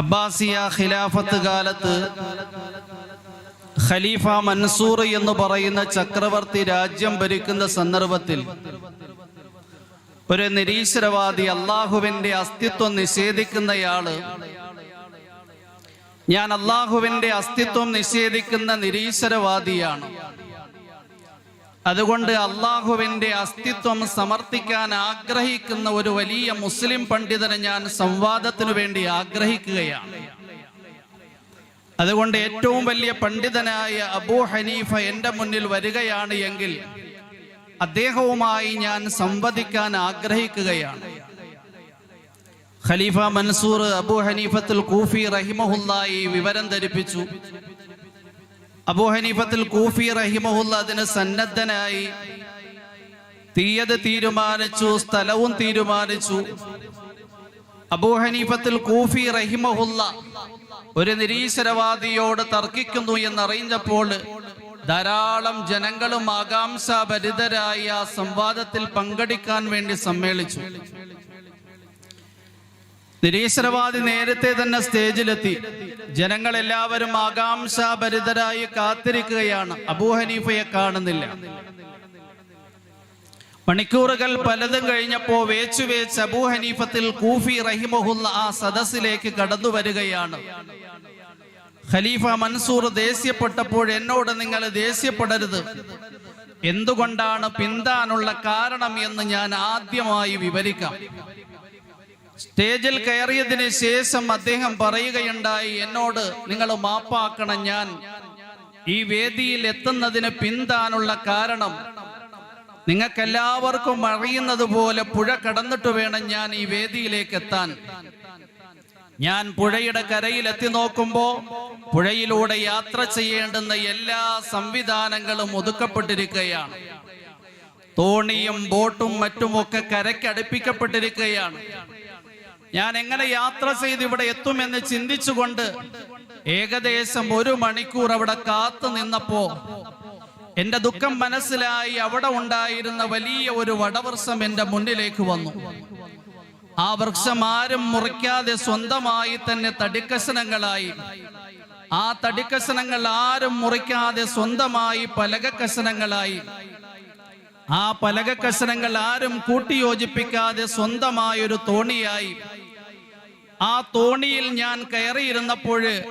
അബ്ബാസിയ ഖിലാഫത്ത് കാലത്ത് ഖലീഫ മൻസൂർ എന്ന് പറയുന്ന ചക്രവർത്തി രാജ്യം ഭരിക്കുന്ന സന്ദർഭത്തിൽ ഒരു നിരീശ്വരവാദി അള്ളാഹുവിന്റെ അസ്തിത്വം നിഷേധിക്കുന്നയാൾ ഞാൻ അള്ളാഹുവിന്റെ അസ്തിത്വം നിഷേധിക്കുന്ന നിരീശ്വരവാദിയാണ്. അതുകൊണ്ട് അള്ളാഹുവിന്റെ അസ്തിത്വം സമർത്ഥിക്കാൻ ആഗ്രഹിക്കുന്ന ഒരു വലിയ മുസ്ലിം പണ്ഡിതനെ ഞാൻ സംവാദത്തിനു വേണ്ടി ആഗ്രഹിക്കുകയാണ്. അതുകൊണ്ട് ഏറ്റവും വലിയ പണ്ഡിതനായ അബൂ ഹനീഫ എന്റെ മുന്നിൽ വരികയാണ് എങ്കിൽ അദ്ദേഹവുമായി ഞാൻ സംവദിക്കാൻ ആഗ്രഹിക്കുകയാണ്. ഖലീഫ മൻസൂർ അബൂ ഹനീഫത്തുൽ കൂഫി റഹിമഹുല്ലായി വിവരം ധരിപ്പിച്ചു. അബൂ ഹനീഫത്തുൽ കൂഫി റഹിമഹുല്ല അതിന് സന്നദ്ധനായി തീയത് തീരുമാനിച്ചു സ്ഥലവും തീരുമാനിച്ചു. അബൂ ഹനീഫത്തുൽ കൂഫി റഹിമഹുല്ല ഒരു നിരീശ്വരവാദിയോട് തർക്കിക്കുന്നു എന്നറിഞ്ഞപ്പോൾ ധാരാളം ജനങ്ങളും ആകാംക്ഷാഭരിതരായി ആ സംവാദത്തിൽ പങ്കെടുക്കാൻ വേണ്ടി സമ്മേളിച്ചു. നിരീശ്വരവാദി നേരത്തെ തന്നെ സ്റ്റേജിലെത്തി. ജനങ്ങളെല്ലാവരും ആകാംക്ഷാഭരിതരായി കാത്തിരിക്കുകയാണ്. അബൂഹനീഫയെ കാണുന്നില്ല. മണിക്കൂറുകൾ പലതും കഴിഞ്ഞപ്പോ വേച്ചു വേച്ച് അബൂ ഹനീഫത്തിൽ കൂഫി റഹിമഹുല്ല ആ സദസ്സിലേക്ക് കടന്നു വരികയാണ്. ഖലീഫ മൻസൂർ ദേഷ്യപ്പെട്ടപ്പോൾ എന്നോട് നിങ്ങൾ ദേഷ്യപ്പെടരുത്. എന്തുകൊണ്ടാണ് പിന്താനുള്ള കാരണം എന്ന് ഞാൻ ആദ്യമായി വിവരിക്കാം. സ്റ്റേജിൽ കയറിയതിന് ശേഷം അദ്ദേഹം പറയുകയുണ്ടായി എന്നോട് നിങ്ങൾ മാപ്പാക്കണം ഞാൻ. ഈ വേദിയിൽ എത്തുന്നതിന് പിന്താനുള്ള കാരണം നിങ്ങൾക്കെല്ലാവർക്കും അറിയുന്നത് പോലെ പുഴ കടന്നിട്ട് വേണം ഞാൻ ഈ വേദിയിലേക്ക് എത്താൻ. ഞാൻ പുഴയുടെ കരയിൽ എത്തി നോക്കുമ്പോ പുഴയിലൂടെ യാത്ര ചെയ്യേണ്ടുന്ന എല്ലാ സംവിധാനങ്ങളും ഒതുക്കപ്പെട്ടിരിക്കുകയാണ്. തോണിയും ബോട്ടും മറ്റുമൊക്കെ കരയ്ക്കടുപ്പിക്കപ്പെട്ടിരിക്കുകയാണ് ഞാൻ എങ്ങനെ യാത്ര ചെയ്ത് ഇവിടെ എത്തുമെന്ന് ചിന്തിച്ചുകൊണ്ട് ഏകദേശം ഒരു മണിക്കൂർ അവിടെ കാത്തു നിന്നപ്പോ എന്റെ ദുഃഖം മനസ്സിലായി അവിടെ ഉണ്ടായിരുന്ന വലിയ ഒരു വടവൃക്ഷം എന്റെ മുന്നിലേക്ക് വന്നു. ആ വൃക്ഷം ആരും മുറിക്കാതെ സ്വന്തമായി തന്നെ തടിക്കഷണങ്ങളായി. ആ തടിക്കഷണങ്ങൾ ആരും മുറിക്കാതെ സ്വന്തമായി പലക കഷണങ്ങളായി ആ പലക കഷണങ്ങൾ ആരും കൂട്ടിയോജിപ്പിക്കാതെ സ്വന്തമായൊരു തോണിയായി. ആ തോണിയിൽ ഞാൻ കയറിയിരുന്നപ്പോൾ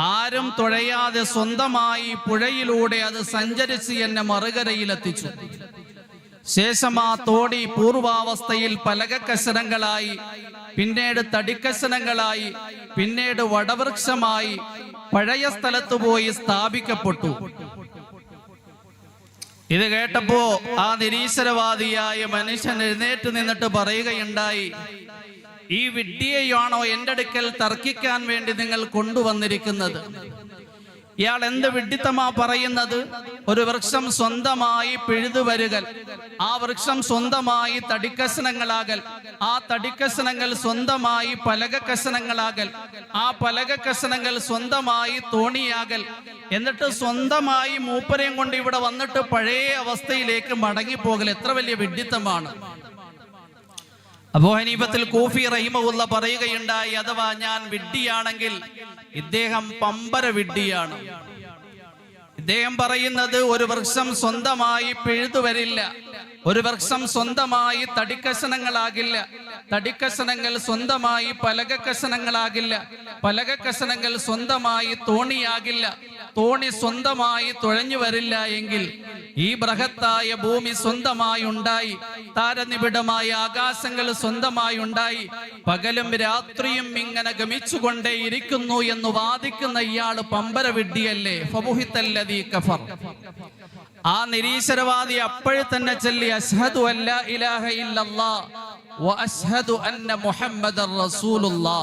ആരും തുഴയാതെ സ്വന്തമായി പുഴയിലൂടെ അത് സഞ്ചരിച്ച് എന്നെ മറുകരയിലെത്തിച്ചു. ശേഷം ആ തോണി പൂർവാവസ്ഥയിൽ പലക കഷണങ്ങളായി പിന്നീട് തടിക്കഷണങ്ങളായി പിന്നീട് വടവൃക്ഷമായി പഴയ സ്ഥലത്ത് പോയി സ്ഥാപിക്കപ്പെട്ടു. ഇത് കേട്ടപ്പോ ആ നിരീശ്വരവാദിയായ മനുഷ്യൻ എഴുന്നേറ്റ് നിന്നിട്ട് പറയുകയുണ്ടായി ഈ വിഡ്ഢിയെയാണോ എന്റെ അടുക്കൽ തർക്കിക്കാൻ വേണ്ടി നിങ്ങൾ കൊണ്ടുവന്നിരിക്കുന്നത്? ഇയാൾ എന്ത് വിഡിത്തമാ പറയുന്നത്? ഒരു വൃക്ഷം സ്വന്തമായി പിഴുതു വരുകൽ ആ വൃക്ഷം സ്വന്തമായി തടിക്കസനങ്ങളാകൽ ആ തടിക്കസനങ്ങൾ സ്വന്തമായി പലക കഷണങ്ങളാകൽ ആ പലക കഷണങ്ങൾ സ്വന്തമായി തോണിയാകൽ. എന്നിട്ട് സ്വന്തമായി മൂപ്പരെയും കൊണ്ട് ഇവിടെ വന്നിട്ട് പഴയ അവസ്ഥയിലേക്ക് മടങ്ങിപ്പോകൽ എത്ര വലിയ വിഡ്ഢിത്തമാണ്. അബൂ ഹനീഫത്തിൽ കൂഫി റഹിമുള്ള പറയുകയുണ്ടായി അഥവാ ഞാൻ വിഡ്ഢിയാണെങ്കിൽ ഇദ്ദേഹം പമ്പര വിഡ്ഢിയാണ്. ഇദ്ദേഹം പറയുന്നത് ഒരു വൃക്ഷം സ്വന്തമായി പിഴുതു വരില്ല ഒരു വൃക്ഷം സ്വന്തമായി തടിക്കഷണങ്ങളാകില്ല തടിക്കഷണങ്ങൾ സ്വന്തമായി പലക കഷണങ്ങളാകില്ല പലക കഷണങ്ങൾ സ്വന്തമായി തോണിയാകില്ല തോണി സ്വന്തമായി തുഴഞ്ഞു വരില്ല എങ്കിൽ ഈ ബൃഹത്തായ ഭൂമി സ്വന്തമായി ഉണ്ടായി താരനിബിഡമായ ആകാശങ്ങൾ സ്വന്തമായി ഉണ്ടായി. പകലും രാത്രിയും ഇങ്ങനെ ഗമിച്ചുകൊണ്ടേ ഇരിക്കുന്നു എന്ന് വാദിക്കുന്ന ഇയാൾ പമ്പര വിഡ്ഡിയല്ലേ കഫർ. ആ നിരീശ്വരവാദി അപ്പോഴെ തന്നെ ചൊല്ലി അഷ്ഹദു അല്ല ഇലാഹ ഇല്ലല്ലാ വ അഷ്ഹദു അന്ന മുഹമ്മദർ റസൂലുള്ളാ.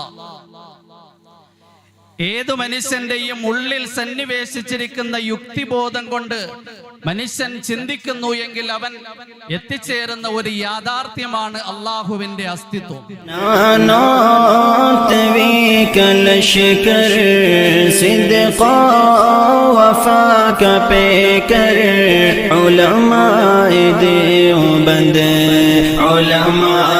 ഏതു മനുഷ്യന്റെയും ഉള്ളിൽ സന്നിവേശിച്ചിരിക്കുന്ന യുക്തിബോധം കൊണ്ട് മനുഷ്യൻ ചിന്തിക്കുന്നു എങ്കിൽ അവൻ എത്തിച്ചേരുന്ന ഒരു യാഥാർത്ഥ്യമാണ് അള്ളാഹുവിന്റെ അസ്തിത്വം. ഉലമാ